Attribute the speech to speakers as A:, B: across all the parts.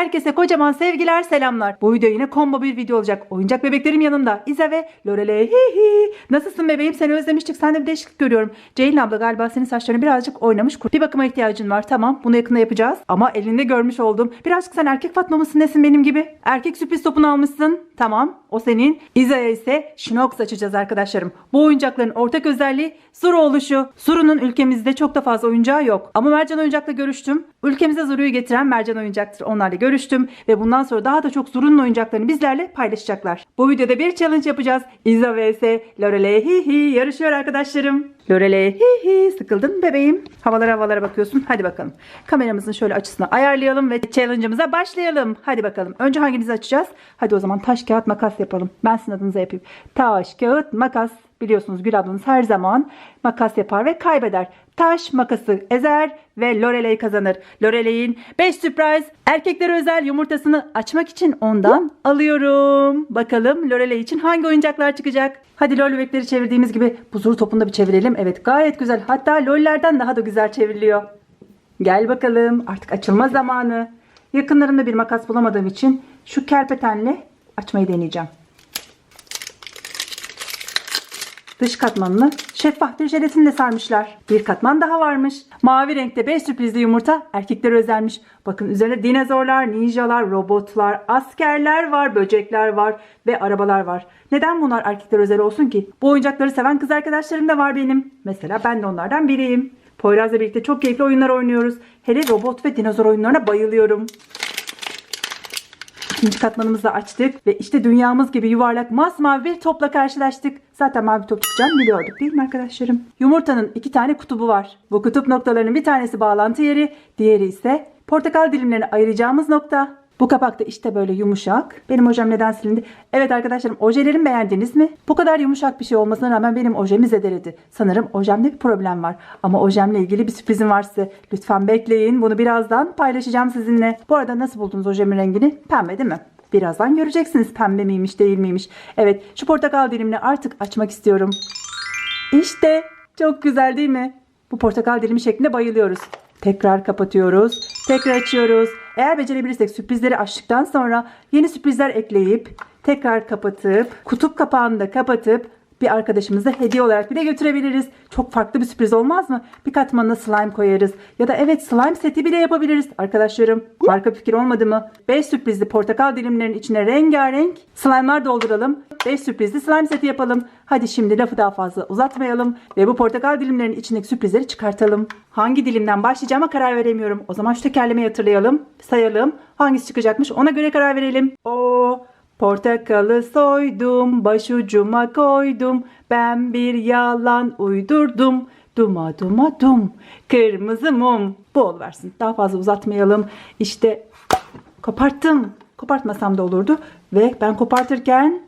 A: Herkese kocaman sevgiler selamlar. Bu video yine combo bir video olacak. Oyuncak bebeklerim yanımda. İza ve Lorelei. Hi hi. Nasılsın bebeğim? Seni özlemiştik. Sende bir değişiklik görüyorum. Ceylin abla galiba senin saçlarını birazcık oynamış. Bir bakıma ihtiyacın var. Tamam. Bunu yakında yapacağız. Ama elinde görmüş oldum. Birazcık sen erkek Fatma mısın nesin benim gibi? Erkek sürpriz topunu almışsın. Tamam. O senin. İza'ya ise Şinox açacağız arkadaşlarım. Bu oyuncakların ortak özelliği Zuru oluşu. Zuru'nun ülkemizde çok da fazla oyuncağı yok. Ama Mercan Oyuncak'la görüştüm. Ülkemize Zuru'yu getiren Mercan Oyuncak'tır. Onlarla görüştüm ve bundan sonra daha da çok Zuru'nun oyuncaklarını bizlerle paylaşacaklar. Bu videoda bir challenge yapacağız. İza vs Lorelei hi hi yarışıyor arkadaşlarım. Lorelei hi hi sıkıldın bebeğim? Havalara havalara bakıyorsun. Hadi bakalım. Kameramızın şöyle açısını ayarlayalım ve challenge'ımıza başlayalım. Hadi bakalım. Önce hanginizi açacağız? Hadi o zaman taş kağıt makas yapalım. Ben sizin adınıza yapayım. Taş kağıt makas. Biliyorsunuz Gül ablanız her zaman makas yapar ve kaybeder. Taş makası ezer ve Lorelei kazanır. Lorelei'in 5 sürpriz erkeklere özel yumurtasını açmak için ondan alıyorum. Bakalım Lorelei için hangi oyuncaklar çıkacak? Hadi lol bebekleri çevirdiğimiz gibi buzur topunu da bir çevirelim. Evet gayet güzel. Hatta lollerden daha da güzel çevriliyor. Gel bakalım artık açılma zamanı. Yakınlarında bir makas bulamadığım için şu kerpetenle açmayı deneyeceğim. Dış katmanını şeffaf bir jelatinle sarmışlar. Bir katman daha varmış. Mavi renkte 5 sürprizli yumurta erkeklere özelmiş. Bakın üzerine dinozorlar, ninjalar, robotlar, askerler var, böcekler var ve arabalar var. Neden bunlar erkeklere özel olsun ki? Bu oyuncakları seven kız arkadaşlarım da var benim. Mesela ben de onlardan biriyim. Poyraz'la birlikte çok keyifli oyunlar oynuyoruz. Hele robot ve dinozor oyunlarına bayılıyorum. İkinci katmanımızı açtık ve işte dünyamız gibi yuvarlak masmavi bir topla karşılaştık. Zaten mavi top çıkacağını biliyorduk değil mi arkadaşlarım? Yumurtanın iki tane kutubu var. Bu kutup noktalarının bir tanesi bağlantı yeri, diğeri ise portakal dilimlerini ayıracağımız nokta. Bu kapakta işte böyle yumuşak. Benim ojem neden silindi? Evet arkadaşlarım ojelerimi beğendiniz mi? Bu kadar yumuşak bir şey olmasına rağmen benim ojemi zedeledi. Sanırım ojemde bir problem var. Ama ojemle ilgili bir sürprizim var size. Lütfen bekleyin. Bunu birazdan paylaşacağım sizinle. Bu arada nasıl buldunuz ojemin rengini? Pembe değil mi? Birazdan göreceksiniz pembe miymiş değil miymiş. Evet şu portakal dilimini artık açmak istiyorum. İşte çok güzel değil mi? Bu portakal dilimi şeklinde bayılıyoruz. Tekrar kapatıyoruz. Tekrar açıyoruz. Eğer becerebilirsek sürprizleri açtıktan sonra yeni sürprizler ekleyip tekrar kapatıp kutup kapağını da kapatıp bir arkadaşımıza hediye olarak bile götürebiliriz. Çok farklı bir sürpriz olmaz mı? Bir katmanına slime koyarız. Ya da evet slime seti bile yapabiliriz. Arkadaşlarım harika fikir olmadı mı? 5 sürprizli portakal dilimlerinin içine rengarenk slime'lar dolduralım. 5 sürprizli slime seti yapalım. Hadi şimdi lafı daha fazla uzatmayalım ve bu portakal dilimlerinin içindeki sürprizleri çıkartalım. Hangi dilimden başlayacağıma karar veremiyorum. O zaman şu tekerlemeyi hatırlayalım, sayalım. Hangisi çıkacakmış ona göre karar verelim. O Portakalı soydum, başucuma koydum. Ben bir yalan uydurdum. Duma duma dum. Kırmızı mum. Bu oluversin. Daha fazla uzatmayalım. İşte koparttım. Kopartmasam da olurdu. Ve ben kopartırken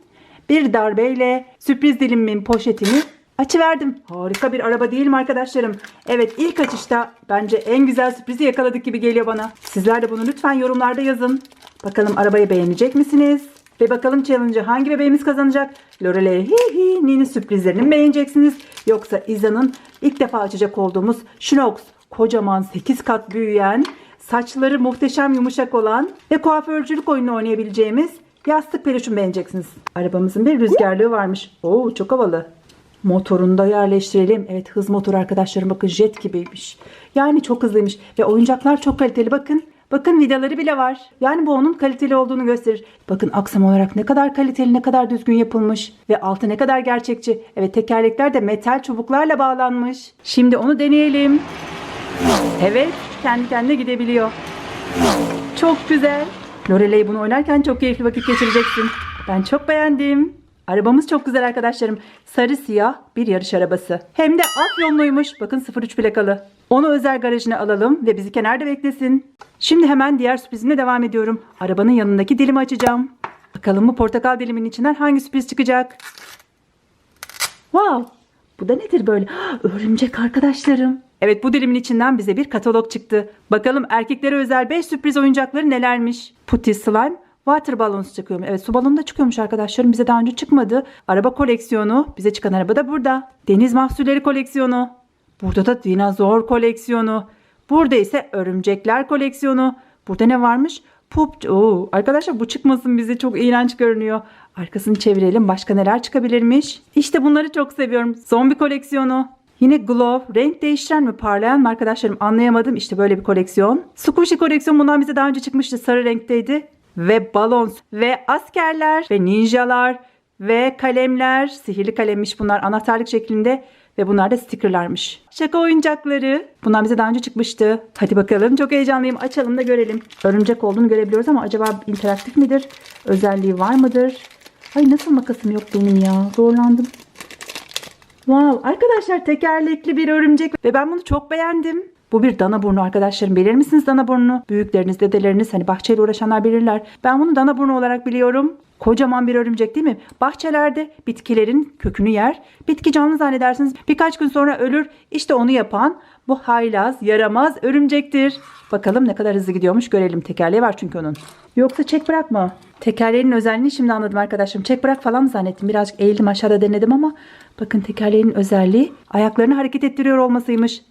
A: bir darbeyle sürpriz dilimin poşetini açıverdim. Harika bir araba değil mi arkadaşlarım? Evet ilk açışta bence en güzel sürprizi yakaladık gibi geliyor bana. Sizler de bunu lütfen yorumlarda yazın. Bakalım arabayı beğenecek misiniz? Ve bakalım challenge'ı hangi bebeğimiz kazanacak? Lorelei hi hi Nini sürprizlerini beğeneceksiniz? Yoksa Iza'nın ilk defa açacak olduğumuz Schnox kocaman 8 kat büyüyen saçları muhteşem yumuşak olan ve kuaförcülük oyunu oynayabileceğimiz yastık peluşunu beğeneceksiniz. Arabamızın bir rüzgarlığı varmış. Oo çok havalı. Motorunu da yerleştirelim. Evet hız motoru arkadaşlarım bakın jet gibiymiş. Yani çok hızlıymış ve oyuncaklar çok kaliteli bakın. Bakın vidaları bile var. Yani bu onun kaliteli olduğunu gösterir. Bakın aksam olarak ne kadar kaliteli, ne kadar düzgün yapılmış. Ve altı ne kadar gerçekçi. Evet tekerlekler de metal çubuklarla bağlanmış. Şimdi onu deneyelim. Evet kendi kendine gidebiliyor. Çok güzel. Lorelei bunu oynarken çok keyifli vakit geçireceksin. Ben çok beğendim. Arabamız çok güzel arkadaşlarım. Sarı siyah bir yarış arabası. Hem de Afyonluymuş. Bakın 03 plakalı. Onu özel garajına alalım ve bizi kenarda beklesin. Şimdi hemen diğer sürprizimle devam ediyorum. Arabanın yanındaki dilimi açacağım. Bakalım bu portakal dilimin içinden hangi sürpriz çıkacak? Wow! Bu da nedir böyle? Örümcek arkadaşlarım. Evet bu dilimin içinden bize bir katalog çıktı. Bakalım erkeklere özel 5 sürpriz oyuncakları nelermiş? Putty Slime, Water Balloons çıkıyor. Evet su balonu da çıkıyormuş arkadaşlarım. Bize daha önce çıkmadı. Araba koleksiyonu. Bize çıkan araba da burada. Deniz mahsulleri koleksiyonu. Burada da dinozor koleksiyonu. Burada ise örümcekler koleksiyonu. Burada ne varmış? Pup. Oo, arkadaşlar bu çıkmasın bize çok iğrenç görünüyor. Arkasını çevirelim. Başka neler çıkabilirmiş? İşte bunları çok seviyorum. Zombi koleksiyonu. Yine glow, renk değiştiren mi parlayan mı arkadaşlarım anlayamadım. İşte böyle bir koleksiyon. Squishy koleksiyon bundan bize daha önce çıkmıştı. Sarı renkteydi. Ve balon ve askerler ve ninjalar ve kalemler. Sihirli kalemmiş bunlar anahtarlık şeklinde. Ve bunlar da stickerlarmış. Şaka oyuncakları. Bundan bize daha önce çıkmıştı. Hadi bakalım. Çok heyecanlıyım. Açalım da görelim. Örümcek olduğunu görebiliyoruz ama acaba interaktif midir? Özelliği var mıdır? Ay nasıl makasım yok benim ya. Zorlandım. Wow arkadaşlar tekerlekli bir örümcek ve ben bunu çok beğendim. Bu bir dana burnu arkadaşlarım. Bilir misiniz dana burnunu? Büyükleriniz, dedeleriniz hani bahçeyle uğraşanlar bilirler. Ben bunu dana burnu olarak biliyorum. Kocaman bir örümcek değil mi? Bahçelerde bitkilerin kökünü yer. Bitki canlı zannedersiniz. Birkaç gün sonra ölür. İşte onu yapan bu haylaz, yaramaz örümcektir. Bakalım ne kadar hızlı gidiyormuş görelim. Tekerleği var çünkü onun. Yoksa çek bırakma. Tekerleğinin özelliğini şimdi anladım arkadaşlarım. Çek bırak falan zannettim. Birazcık eğildim aşağıda denedim ama bakın tekerleğinin özelliği ayaklarını hareket ettiriyor olmasıymış.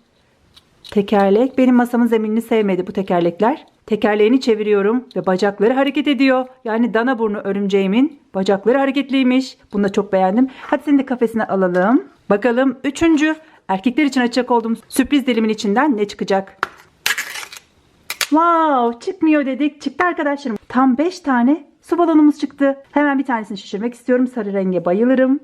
A: Tekerlek benim masamın zeminini sevmedi bu tekerlekler. Tekerleğini çeviriyorum ve bacakları hareket ediyor. Yani dana burnu örümceğimin bacakları hareketliymiş. Bunu da çok beğendim. Hadi seni de kafesine alalım. Bakalım üçüncü erkekler için açacak olduğum sürpriz dilimin içinden ne çıkacak? Wow çıkmıyor dedik. Çıktı arkadaşlarım. Tam 5 tane su balonumuz çıktı. Hemen bir tanesini şişirmek istiyorum. Sarı renge bayılırım.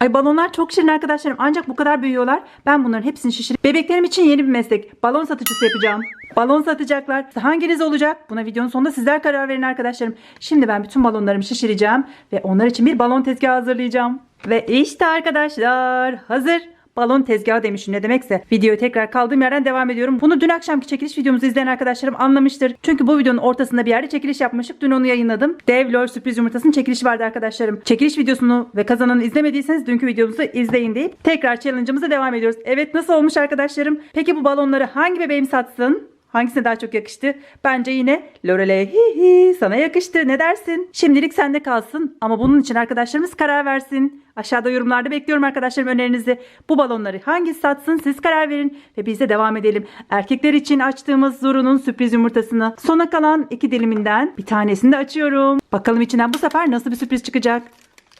A: Ay balonlar çok şirin arkadaşlarım ancak bu kadar büyüyorlar. Ben bunların hepsini şişirip bebeklerim için yeni bir meslek. Balon satıcısı yapacağım. Balon satacaklar. Hanginiz olacak? Buna videonun sonunda sizler karar verin arkadaşlarım. Şimdi ben bütün balonlarımı şişireceğim ve onlar için bir balon tezgahı hazırlayacağım. Ve işte arkadaşlar hazır. Balon tezgahı demişim ne demekse. Videoyu tekrar kaldığım yerden devam ediyorum. Bunu dün akşamki çekiliş videomuzu izleyen arkadaşlarım anlamıştır. Çünkü bu videonun ortasında bir yerde çekiliş yapmıştık. Dün onu yayınladım. Dev lol sürpriz yumurtasının çekilişi vardı arkadaşlarım. Çekiliş videosunu ve kazananı izlemediyseniz dünkü videomuzu izleyin deyip tekrar challenge'ımıza devam ediyoruz. Evet nasıl olmuş arkadaşlarım? Peki bu balonları hangi bebeğim satsın? Hangisine daha çok yakıştı? Bence yine Lorelei hi hi sana yakıştı. Ne dersin? Şimdilik sende kalsın ama bunun için arkadaşlarımız karar versin. Aşağıda yorumlarda bekliyorum arkadaşlarım önerinizi. Bu balonları hangisi satsın siz karar verin ve biz de devam edelim. Erkekler için açtığımız Zuru'nun sürpriz yumurtasını sona kalan iki diliminden bir tanesini de açıyorum. Bakalım içinden bu sefer nasıl bir sürpriz çıkacak.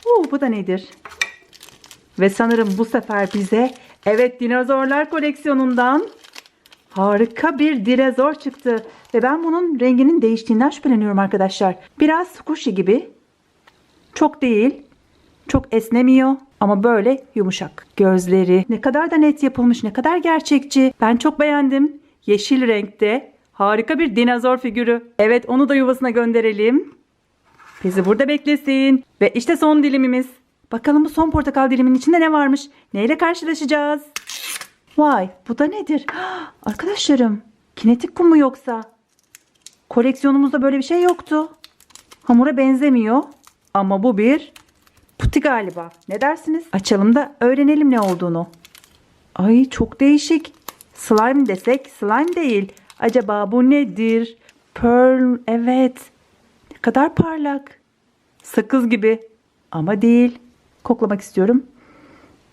A: Oo, bu da nedir? Ve sanırım bu sefer bize evet dinozorlar koleksiyonundan Harika bir dinozor çıktı. Ve ben bunun renginin değiştiğinden şüpheleniyorum arkadaşlar. Biraz squishy gibi. Çok değil. Çok esnemiyor. Ama böyle yumuşak. Gözleri ne kadar da net yapılmış. Ne kadar gerçekçi. Ben çok beğendim. Yeşil renkte. Harika bir dinozor figürü. Evet onu da yuvasına gönderelim. Bizi burada beklesin. Ve işte son dilimimiz. Bakalım bu son portakal diliminin içinde ne varmış? Neyle karşılaşacağız? Vay bu da nedir? Arkadaşlarım kinetik kum mu yoksa? Koleksiyonumuzda böyle bir şey yoktu. Hamura benzemiyor. Ama bu bir puti galiba. Ne dersiniz? Açalım da öğrenelim ne olduğunu. Ay çok değişik. Slime desek slime değil. Acaba bu nedir? Pearl evet. Ne kadar parlak. Sakız gibi. Ama değil. Koklamak istiyorum.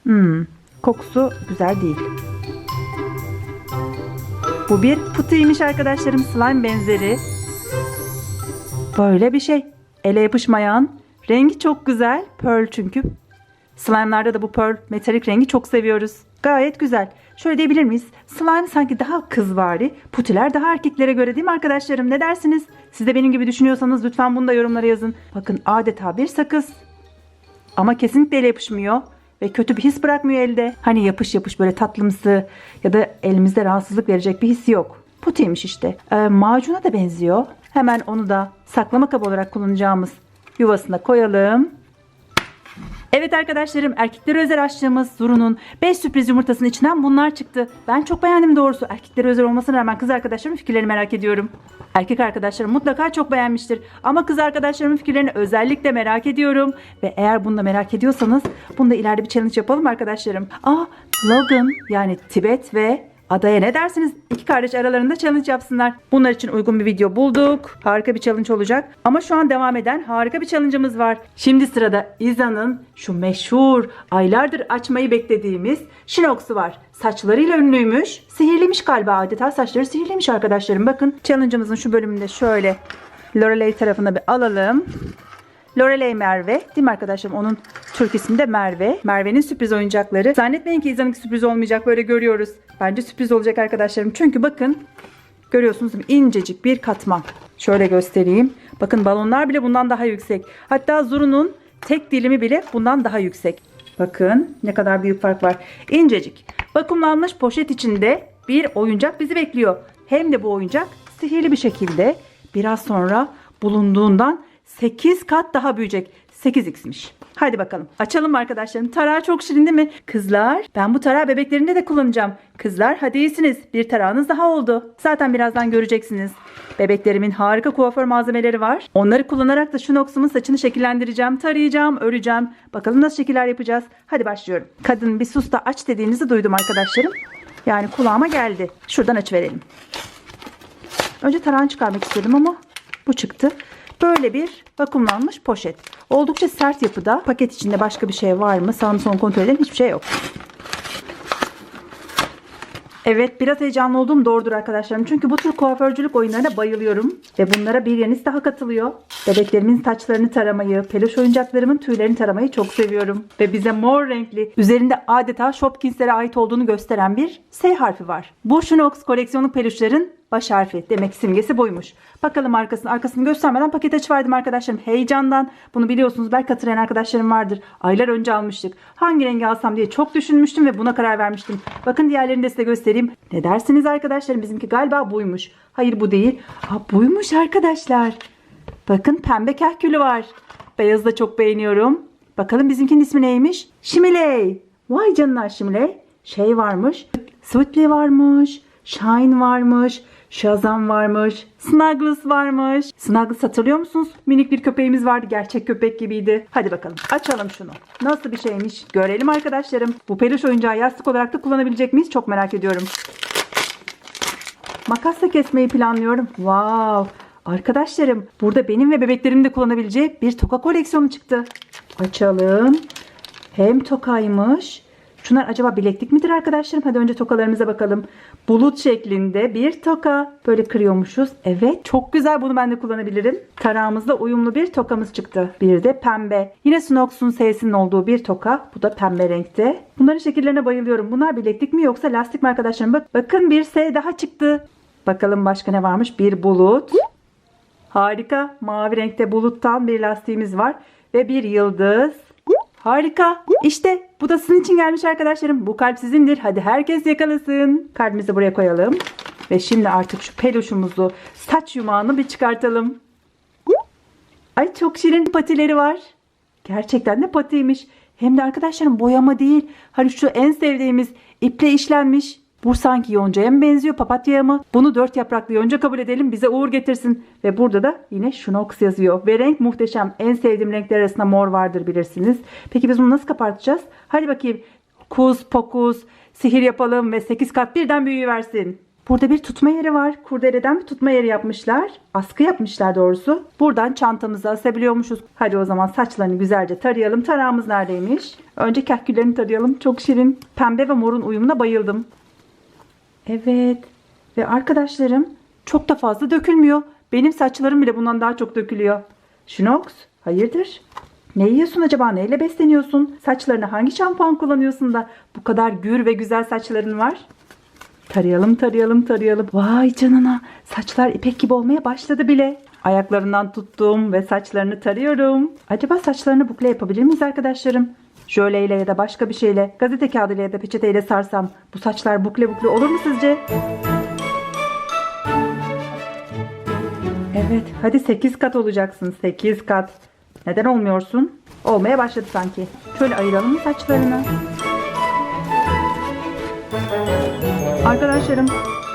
A: Hmm, kokusu güzel değil. Bu bir putuymuş arkadaşlarım. Slime benzeri. Böyle bir şey. Ele yapışmayan. Rengi çok güzel. Pearl çünkü. Slime'larda da bu pearl metalik rengi çok seviyoruz. Gayet güzel. Şöyle diyebilir miyiz? Slime sanki daha kızvari. Putiler daha erkeklere göre değil mi arkadaşlarım? Ne dersiniz? Siz de benim gibi düşünüyorsanız lütfen bunu da yorumlara yazın. Bakın adeta bir sakız. Ama kesinlikle ele yapışmıyor. Ve kötü bir his bırakmıyor elde. Hani yapış yapış böyle tatlımsı ya da elimizde rahatsızlık verecek bir hissi yok. Putiymiş işte. Ee, macuna da benziyor. Hemen onu da saklama kabı olarak kullanacağımız yuvasına koyalım. Evet arkadaşlarım erkeklere özel açtığımız Zuru'nun 5 sürpriz yumurtasının içinden bunlar çıktı. Ben çok beğendim doğrusu. Erkeklere özel olmasına rağmen kız arkadaşlarımın fikirlerini merak ediyorum. Erkek arkadaşlarım mutlaka çok beğenmiştir. Ama kız arkadaşlarımın fikirlerini özellikle merak ediyorum. Ve eğer bunu da merak ediyorsanız bunda ileride bir challenge yapalım arkadaşlarım. Aa Logan yani Tibet ve Adaya ne dersiniz? İki kardeş aralarında challenge yapsınlar. Bunlar için uygun bir video bulduk. Harika bir challenge olacak. Ama şu an devam eden harika bir challenge'ımız var. Şimdi sırada İza'nın şu meşhur aylardır açmayı beklediğimiz Shinox'u var. Saçlarıyla ünlüymüş. Sihirliymiş galiba adeta. Saçları sihirliymiş arkadaşlarım. Bakın challenge'ımızın şu bölümünde şöyle Lorelei tarafına bir alalım. Lorelei Merve. Değil mi arkadaşlarım? Onun Türk ismi de Merve. Merve'nin sürpriz oyuncakları. Zannetmeyin ki İzan'ınki sürpriz olmayacak. Böyle görüyoruz. Bence sürpriz olacak arkadaşlarım. Çünkü bakın görüyorsunuz değil mi? incecik bir katman. Şöyle göstereyim. Bakın balonlar bile bundan daha yüksek. Hatta Zuru'nun tek dilimi bile bundan daha yüksek. Bakın ne kadar büyük fark var. İncecik. Vakumlanmış poşet içinde bir oyuncak bizi bekliyor. Hem de bu oyuncak sihirli bir şekilde biraz sonra bulunduğundan 8 kat daha büyüyecek. 8x'miş. Hadi bakalım. Açalım arkadaşlarım. Tarağı çok şirin değil mi? Kızlar ben bu tarağı bebeklerinde de kullanacağım. Kızlar hadi iyisiniz. Bir tarağınız daha oldu. Zaten birazdan göreceksiniz. Bebeklerimin harika kuaför malzemeleri var. Onları kullanarak da şu noksumun saçını şekillendireceğim. Tarayacağım, öreceğim. Bakalım nasıl şekiller yapacağız. Hadi başlıyorum. Kadın bir sus da aç dediğinizi duydum arkadaşlarım. Yani kulağıma geldi. Şuradan açıverelim. Önce tarağını çıkarmak istedim ama bu çıktı. Böyle bir vakumlanmış poşet. Oldukça sert yapıda. Paket içinde başka bir şey var mı? Sağını son kontrol edelim. Hiçbir şey yok. Evet biraz heyecanlı olduğum doğrudur arkadaşlarım. Çünkü bu tür kuaförcülük oyunlarına bayılıyorum. Ve bunlara bir yenisi daha katılıyor. Bebeklerimin saçlarını taramayı, peluş oyuncaklarımın tüylerini taramayı çok seviyorum. Ve bize mor renkli, üzerinde adeta Shopkins'lere ait olduğunu gösteren bir S harfi var. Bu Schnox koleksiyonluk peluşların baş harfi. Demek simgesi buymuş. Bakalım arkasını. Arkasını göstermeden paket açıverdim arkadaşlarım. Heyecandan. Bunu biliyorsunuz belki hatırlayan arkadaşlarım vardır. Aylar önce almıştık. Hangi rengi alsam diye çok düşünmüştüm ve buna karar vermiştim. Bakın diğerlerini de size göstereyim. Ne dersiniz arkadaşlarım? Bizimki galiba buymuş. Hayır bu değil. Ha buymuş arkadaşlar. Bakın pembe kahkülü var. Beyazı da çok beğeniyorum. Bakalım bizimkinin ismi neymiş? Şimiley. Vay canına Şimiley. Şey varmış. Sweetly varmış. Shine varmış. Shazam varmış. Snuggles varmış. Snuggles hatırlıyor musunuz? Minik bir köpeğimiz vardı. Gerçek köpek gibiydi. Hadi bakalım. Açalım şunu. Nasıl bir şeymiş? Görelim arkadaşlarım. Bu peluş oyuncağı yastık olarak da kullanabilecek miyiz? Çok merak ediyorum. Makasla kesmeyi planlıyorum. Wow. Arkadaşlarım burada benim ve bebeklerimin de kullanabileceği bir toka koleksiyonu çıktı. Açalım. Hem tokaymış. Şunlar acaba bileklik midir arkadaşlarım? Hadi önce tokalarımıza bakalım. Bulut şeklinde bir toka. Böyle kırıyormuşuz. Evet çok güzel bunu ben de kullanabilirim. Tarağımızda uyumlu bir tokamız çıktı. Bir de pembe. Yine Snox'un S'sinin olduğu bir toka. Bu da pembe renkte. Bunların şekillerine bayılıyorum. Bunlar bileklik mi yoksa lastik mi arkadaşlarım? Bak, bakın bir S daha çıktı. Bakalım başka ne varmış? Bir bulut. Harika. Mavi renkte buluttan bir lastiğimiz var. Ve bir yıldız. Harika. İşte bu da sizin için gelmiş arkadaşlarım. Bu kalp sizindir. Hadi herkes yakalasın. Kalbimizi buraya koyalım. Ve şimdi artık şu peluşumuzu, saç yumağını bir çıkartalım. Ay çok şirin patileri var. Gerçekten de patiymiş. Hem de arkadaşlarım boyama değil. Hani şu en sevdiğimiz iple işlenmiş. Bu sanki yoncaya mı benziyor papatyaya mı? Bunu dört yapraklı yonca kabul edelim bize uğur getirsin. Ve burada da yine Schnox yazıyor. Ve renk muhteşem. En sevdiğim renkler arasında mor vardır bilirsiniz. Peki biz bunu nasıl kapatacağız? Hadi bakayım. Kuz pokus sihir yapalım ve 8 kat birden büyüyüversin. Burada bir tutma yeri var. Kurdeleden bir tutma yeri yapmışlar. Askı yapmışlar doğrusu. Buradan çantamıza asabiliyormuşuz. Hadi o zaman saçlarını güzelce tarayalım. Tarağımız neredeymiş? Önce kahküllerini tarayalım. Çok şirin. Pembe ve morun uyumuna bayıldım. Evet. Ve arkadaşlarım çok da fazla dökülmüyor. Benim saçlarım bile bundan daha çok dökülüyor. Şinox, hayırdır? Ne yiyorsun acaba? Neyle besleniyorsun? Saçlarına hangi şampuan kullanıyorsun da bu kadar gür ve güzel saçların var? Tarayalım, tarayalım, tarayalım. Vay canına. Saçlar ipek gibi olmaya başladı bile. Ayaklarından tuttum ve saçlarını tarıyorum. Acaba saçlarını bukle yapabilir miyiz arkadaşlarım? Jöleyle ya da başka bir şeyle, gazete kağıdıyla ya da peçeteyle sarsam bu saçlar bukle bukle olur mu sizce? Evet, hadi 8 kat olacaksın. 8 kat. Neden olmuyorsun? Olmaya başladı sanki. Şöyle ayıralım mı saçlarını? Arkadaşlarım,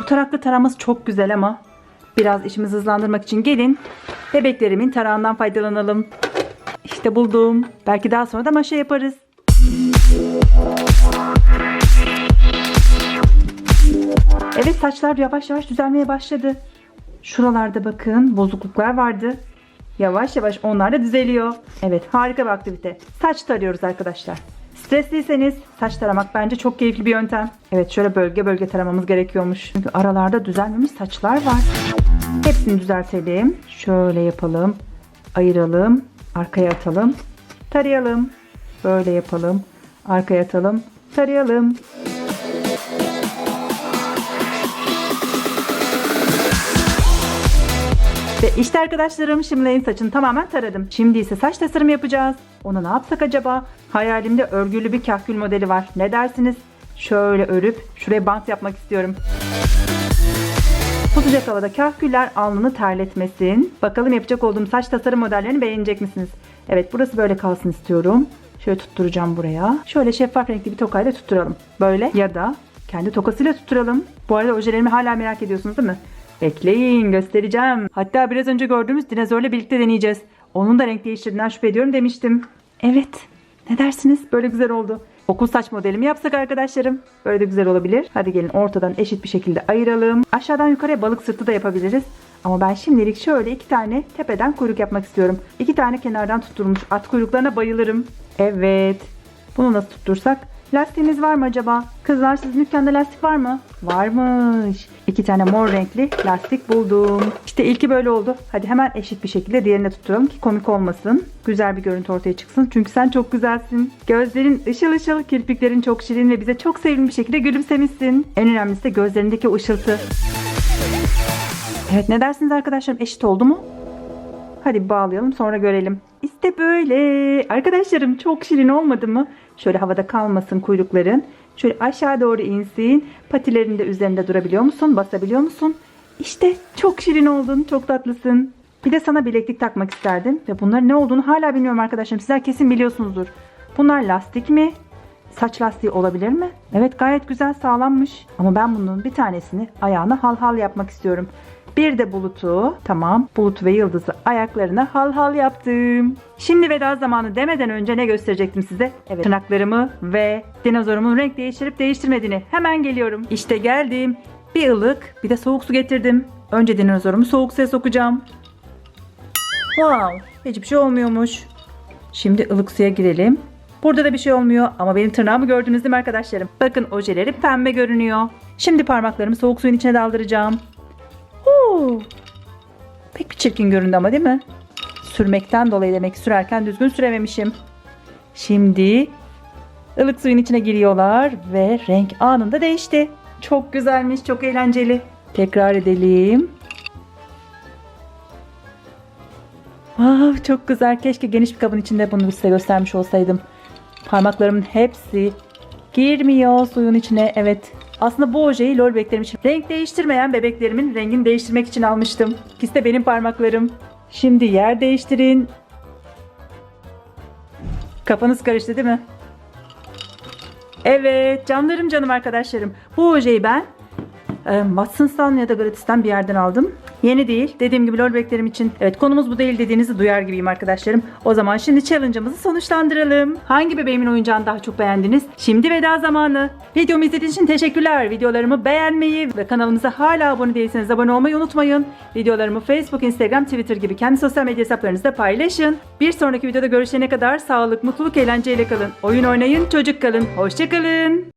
A: bu taraklı taraması çok güzel ama biraz işimizi hızlandırmak için gelin bebeklerimin tarağından faydalanalım. İşte buldum. Belki daha sonra da maşa yaparız. Evet saçlar yavaş yavaş düzelmeye başladı. Şuralarda bakın bozukluklar vardı. Yavaş yavaş onlar da düzeliyor. Evet harika bir aktivite. Saç tarıyoruz arkadaşlar. Stresliyseniz saç taramak bence çok keyifli bir yöntem. Evet şöyle bölge bölge taramamız gerekiyormuş. Çünkü aralarda düzelmemiş saçlar var. Hepsini düzeltelim. Şöyle yapalım. Ayıralım. Arkaya atalım. Tarayalım. Böyle yapalım. Arkaya atalım. Tarayalım. Ve işte arkadaşlarım Şimlay'ın saçını tamamen taradım. Şimdi ise saç tasarımı yapacağız. Ona ne yapsak acaba? Hayalimde örgülü bir kahkül modeli var. Ne dersiniz? Şöyle örüp şuraya bant yapmak istiyorum. Bu sıcak havada kahküller alnını terletmesin. Bakalım yapacak olduğum saç tasarım modellerini beğenecek misiniz? Evet burası böyle kalsın istiyorum. Şöyle tutturacağım buraya. Şöyle şeffaf renkli bir tokayla tutturalım. Böyle ya da kendi tokasıyla tutturalım. Bu arada ojelerimi hala merak ediyorsunuz değil mi? Bekleyin göstereceğim. Hatta biraz önce gördüğümüz dinozorla birlikte deneyeceğiz. Onun da renk değiştirdiğinden şüphe ediyorum demiştim. Evet. Ne dersiniz? Böyle güzel oldu. Okul saç modelimi yapsak arkadaşlarım. Böyle de güzel olabilir. Hadi gelin ortadan eşit bir şekilde ayıralım. Aşağıdan yukarıya balık sırtı da yapabiliriz. Ama ben şimdilik şöyle iki tane tepeden kuyruk yapmak istiyorum. İki tane kenardan tutturulmuş at kuyruklarına bayılırım. Evet. Bunu nasıl tuttursak? Lastiğimiz var mı acaba? Kızlar sizin dükkanda lastik var mı? Varmış. İki tane mor renkli lastik buldum. İşte ilki böyle oldu. Hadi hemen eşit bir şekilde diğerine tutturalım ki komik olmasın. Güzel bir görüntü ortaya çıksın. Çünkü sen çok güzelsin. Gözlerin ışıl ışıl, kirpiklerin çok şirin ve bize çok sevimli bir şekilde gülümsemişsin. En önemlisi de gözlerindeki o ışıltı. Evet ne dersiniz arkadaşlarım? Eşit oldu mu? Hadi bağlayalım sonra görelim. İşte böyle. Arkadaşlarım çok şirin olmadı mı? Şöyle havada kalmasın kuyrukların. Şöyle aşağı doğru insin. Patilerin de üzerinde durabiliyor musun? Basabiliyor musun? İşte çok şirin oldun. Çok tatlısın. Bir de sana bileklik takmak isterdim. Ve bunların ne olduğunu hala bilmiyorum arkadaşlarım. Sizler kesin biliyorsunuzdur. Bunlar lastik mi? Saç lastiği olabilir mi? Evet gayet güzel sağlammış. Ama ben bunun bir tanesini ayağına hal hal yapmak istiyorum. Bir de bulutu, tamam bulut ve yıldızı ayaklarına hal hal yaptım. Şimdi veda zamanı demeden önce ne gösterecektim size? Evet tırnaklarımı ve dinozorumun renk değiştirip değiştirmediğini hemen geliyorum. İşte geldim. Bir ılık bir de soğuk su getirdim. Önce dinozorumu soğuk suya sokacağım. Wow hiçbir şey olmuyormuş. Şimdi ılık suya girelim. Burada da bir şey olmuyor ama benim tırnağımı gördünüz değil mi arkadaşlarım? Bakın ojeleri pembe görünüyor. Şimdi parmaklarımı soğuk suyun içine daldıracağım. Huu. Pek bir çirkin göründü ama değil mi? Sürmekten dolayı demek sürerken düzgün sürememişim. Şimdi ılık suyun içine giriyorlar ve renk anında değişti. Çok güzelmiş, çok eğlenceli. Tekrar edelim. Wow, çok güzel. Keşke geniş bir kabın içinde bunu size göstermiş olsaydım. Parmaklarımın hepsi girmiyor suyun içine. Evet. Aslında bu ojeyi lol bebeklerim için renk değiştirmeyen bebeklerimin rengini değiştirmek için almıştım. İkisi de benim parmaklarım. Şimdi yer değiştirin. Kafanız karıştı değil mi? Evet canlarım canım arkadaşlarım. Bu ojeyi ben e, Watsons'tan ya da Gratis'ten bir yerden aldım. Yeni değil. Dediğim gibi lol bebeklerim için. Evet konumuz bu değil dediğinizi duyar gibiyim arkadaşlarım. O zaman şimdi challenge'ımızı sonuçlandıralım. Hangi bebeğimin oyuncağını daha çok beğendiniz? Şimdi veda zamanı. Videomu izlediğiniz için teşekkürler. Videolarımı beğenmeyi ve kanalımıza hala abone değilseniz abone olmayı unutmayın. Videolarımı Facebook, Instagram, Twitter gibi kendi sosyal medya hesaplarınızda paylaşın. Bir sonraki videoda görüşene kadar sağlık, mutluluk, eğlenceyle kalın. Oyun oynayın, çocuk kalın. Hoşçakalın.